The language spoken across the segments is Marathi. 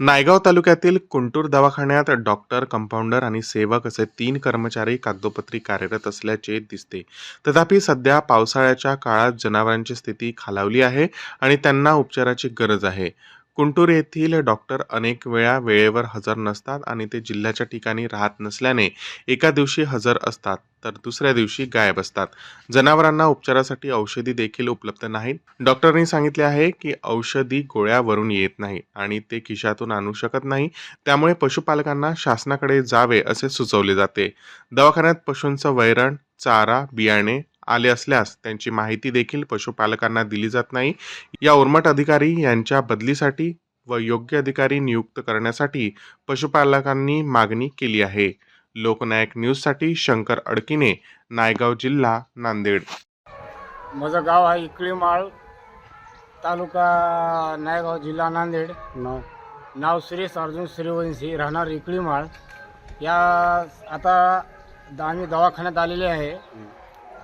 नायगाव तालुक्यातील कुंटूर दवाखान्यात डॉक्टर कंपाऊंडर आणि सेवक असे तीन कर्मचारी कागदोपत्री कार्यरत असल्याचे दिसते. तथापि सध्या पावसाळ्याच्या काळात जनावरांची स्थिती खालावली आहे आणि त्यांना उपचाराची गरज आहे. कुंटूर येथील डॉक्टर अनेक वेळा वेळेवर हजर नसतात आणि ते जिल्ह्याच्या ठिकाणी राहत नसल्याने एका दिवशी हजर असतात तर दुसऱ्या दिवशी गायब असतात. जनावरांना उपचारासाठी औषधी देखील उपलब्ध नाहीत. डॉक्टरांनी सांगितले आहे की औषधी गोळ्यावरून येत नाही आणि ते खिशातून आणू शकत नाही त्यामुळे पशुपालकांना शासनाकडे जावे असे सुचवले जाते. दवाखान्यात पशूंचं वैरण चारा बियाणे आले असल्यास त्यांची माहिती देखील पशुपालकांना दिली जात नाही. या उर्मट अधिकारी यांच्या बदलीसाठी व योग्य अधिकारी नियुक्त करण्यासाठी पशुपालकांनी मागणी केली आहे. लोकनायक न्यूजसाठी शंकर अडकिने नायगाव जिल्हा नांदेड. माझं गाव आहे इकळीमाळ तालुका नायगाव जिल्हा नांदेड. नाव? नाव सुरेश अर्जुन सूर्यवंशी राहणार इकळीमाळ. या आता द- आम्ही दवाखान्यात आलेले आहे.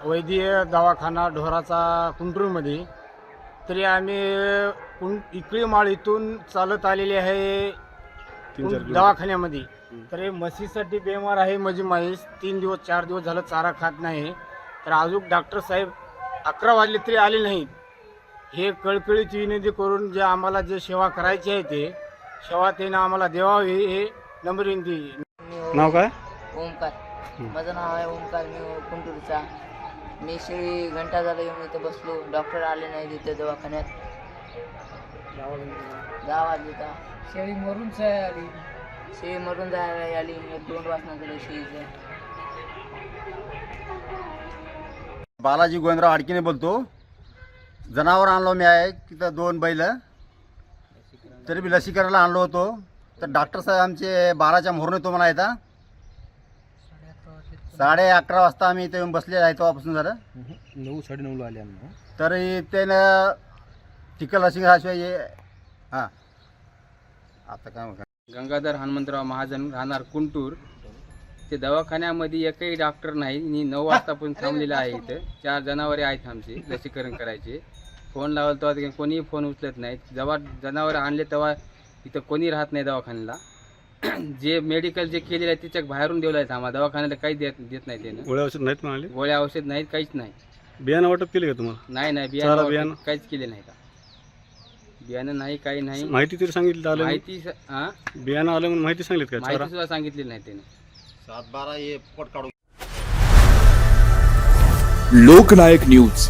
वैद्यकीय दवाखाना ढोराचा कुंटूरमध्ये तरी आम्ही कुं इकळीमाळ इथून चालत आलेले आहे तीन चार कुं- दवाखान्यामध्ये. तर हे म्हशीसाठी बेमार आहे माझी म्हैस. तीन दिवस चार दिवस झालं चारा खात नाही. तर अजून डॉक्टर साहेब अकरा वाजले तरी आले नाहीत. हे कळकळीची विनंती करून जे आम्हाला जे सेवा करायची आहे ते सेवा त्यानं आम्हाला द्यावी हे नंबर विनंती. नाव काय? ओमकार माझं नाव आहे ओमकार मी कुंटूरचा. मी शेळी घंटा झाला येऊन इथं बसलो. डॉक्टर आले नाही तिथे दवाखान्यात. दहा वाजले का? शेळी मरून आली. शेळी मरून जायला आली. एक दोन वाजता गेलो शेळीचं बालाजी गोविंदराव आडकीने बोलतो. जनावर आणलो मी आहे. तिथं दोन बैल. तरी मी लसीकरणाला आणलो होतो. तर डॉक्टर साहेब आमचे बाराच्या मोहरून येतो म्हणा येता. साडे अकरा वाजता आम्ही इथे येऊन बसले आहे तेव्हापासून झालं नऊ साडे नऊला आले आम्ही तरी त्यानं टिकल लसी घाशिवाय ये हां. आता काय म्हणा? गंगाधर हनुमंतराव महाजन राहणार कुंटूर. ते दवाखान्यामध्ये एकही डॉक्टर नाही. मी नऊ वाजतापासून थांबलेलं आहे इथं. चार जनावरे आहेत आमचे लसीकरण करायचे. फोन लावला तेव्हा ते कोणीही फोन उचलत नाहीत. जेव्हा जनावरं आणले तेव्हा इथं कोणी राहत नाही दवाखान्याला. जे मेडिकल जे केलेलं आहे त्याच्या बाहेरून देऊ आहेत आम्हाला दवाखान्याला काही देत देत नाही त्यानं. गोळ्या औषध नाहीत म्हणाले? गोळ्या औषध नाहीत काहीच नाही. बियाणं वाटप केले का तुम्हाला? नाही नाही चारा बियाणं बियाणं? काहीच केले नाही का? बियाणं नाही काही नाही. माहिती तरी सांगितली आलं माहिती स- हा बियाणं आलं म्हणून माहिती सांगितलीत का चारा? माहिती सुद्धा सांगितलेली नाही त्याने. सात बारा ये पोट काढून लोकनायक न्यूज.